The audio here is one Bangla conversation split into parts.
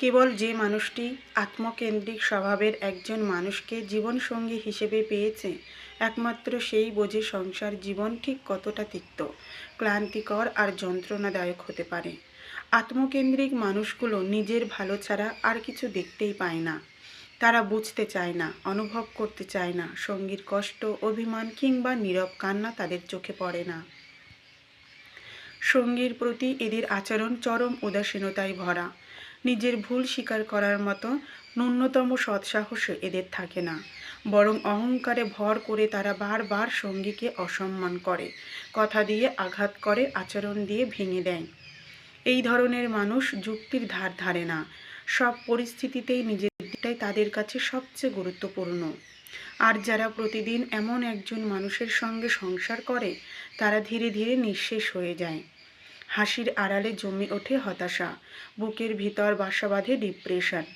কেবল যে মানুষটি আত্মকেন্দ্রিক স্বভাবের একজন মানুষকে জীবনসঙ্গী হিসেবে পেয়েছে, একমাত্র সেই বোঝে সংসার জীবন ঠিক কতটা তিক্ত, ক্লান্তিকর আর যন্ত্রণাদায়ক হতে পারে। আত্মকেন্দ্রিক মানুষগুলো নিজের ভালো ছাড়া আর কিছু দেখতেই পায় না। তারা বুঝতে চায় না, অনুভব করতে চায় না, সঙ্গীর কষ্ট, অভিমান কিংবা নীরব কান্না তাদের চোখে পড়ে না। সঙ্গীর প্রতি এদের আচরণ চরম উদাসীনতায় ভরা। নিজের ভুল স্বীকার করার মতো ন্যূনতম সৎসাহস এদের থাকে না। বরং অহংকারে ভর করে তারা বারবার সঙ্গীকে অসম্মান করে, কথা দিয়ে আঘাত করে, আচরণ দিয়ে ভেঙে দেয়। এই ধরনের মানুষ যুক্তির ধার ধারে না। সব পরিস্থিতিতেই নিজের দিকটাই তাদের কাছে সবচেয়ে গুরুত্বপূর্ণ। আর যারা প্রতিদিন এমন একজন মানুষের সঙ্গে সংসার করে, তারা ধীরে ধীরে নিঃশেষ হয়ে যায়। হাসির আড়ালে জমে ওঠে হতাশা, বুকের ভিতর বাসা বাঁধে ডিপ্রেশন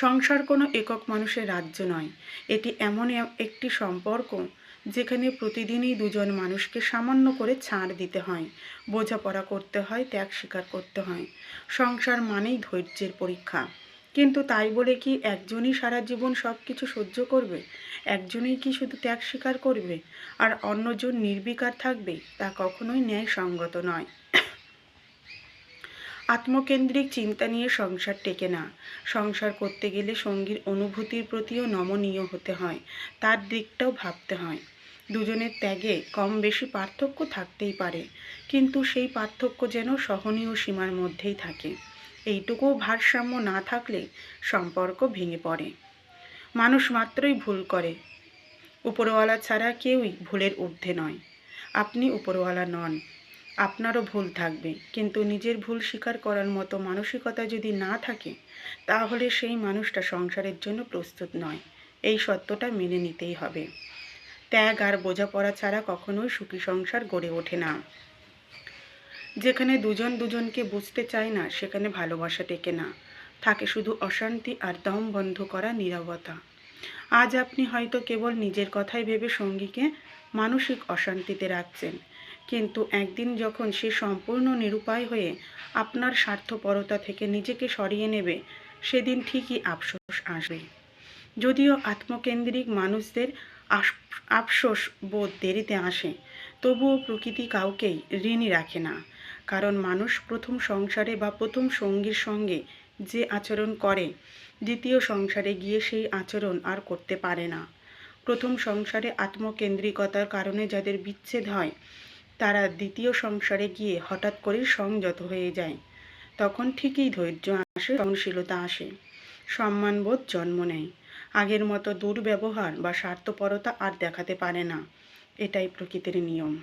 সংসার কোনো একক মানুষের রাজ্য নয়। এটি এমন একটি সম্পর্ক যেখানে প্রতিদিনই দুজন মানুষকে সামান্য করে ছাড় দিতে হয়, বোঝাপড়া করতে হয়, ত্যাগ স্বীকার করতে হয়। সংসার মানেই ধৈর্যের পরীক্ষা। কিন্তু তাই বলে কি একজনই সারা জীবন সব কিছু সহ্য করবে? একজনই কি শুধু ত্যাগ স্বীকার করবে? আর অন্যজন নির্বিকার থাকবে, তা কখনোই ন্যায়সঙ্গত নয়। আত্মকেন্দ্রিক চিন্তা নিয়ে সংসার টেকে না। সংসার করতে গেলে সঙ্গীর অনুভূতির প্রতিও নমনীয় হতে হয়, তার দিকটাও ভাবতে হয়। দুজনের ত্যাগে কম বেশি পার্থক্য থাকতেই পারে, কিন্তু সেই পার্থক্য যেন সহনীয় সীমার মধ্যেই থাকে। এইটুকুও ভারসাম্য না থাকলে সম্পর্ক ভেঙে পড়ে। মানুষ মাত্রই ভুল করে। উপরওয়ালা ছাড়া কেউই ভুলের ঊর্ধ্বে নয়। আপনি উপরওয়ালা নন। আপনারও ভুল থাকবে। কিন্তু নিজের ভুল স্বীকার করার মতো মানসিকতা যদি না থাকে, তাহলে সেই মানুষটা সংসারের জন্য প্রস্তুত নয়। এই সত্যটা মেনে নিতেই হবে। ত্যাগ আর বোঝাপড়া ছাড়া কখনোই সুখী সংসার গড়ে ওঠে না। যেখানে দুজন দুজনকে বুঝতে চায় না, সেখানে ভালোবাসা টেকে না। থাকে শুধু অশান্তি আর দম বন্ধ করা নিরবতা। আজ আপনি হয়তো কেবল নিজের কথাই ভেবে সঙ্গীকে মানসিক অশান্তিতে রাখছেন, কিন্তু একদিন যখন সে সম্পূর্ণ নিরুপায় হয়ে আপনার স্বার্থপরতা থেকে নিজেকে সরিয়ে নেবে, সেদিন ঠিকই আফসোস আসবে। যদিও আত্মকেন্দ্রিক মানুষদের আফসোস বোধ দেরিতে আসে, তবুও প্রকৃতি কাউকেই ঋণী রাখে না। কারণ মানুষ প্রথম সংসারে বা প্রথম সঙ্গীর সঙ্গে যে আচরণ করে, দ্বিতীয় সংসারে গিয়ে সেই আচরণ আর করতে পারে না। প্রথম সংসারে আত্মকেন্দ্রিকতার কারণে যাদের বিচ্ছেদ হয়, তারা দ্বিতীয় সংসারে গিয়ে হঠাৎ করে সংযত হয়ে যায়। তখন ঠিকই ধৈর্য আসে, সহনশীলতা আসে। সম্মানবোধ জন্ম নেয়। আগের মতো দুর্ব্যবহার বা স্বার্থপরতা আর দেখাতে পারে না। এটাই প্রকৃতির নিয়ম।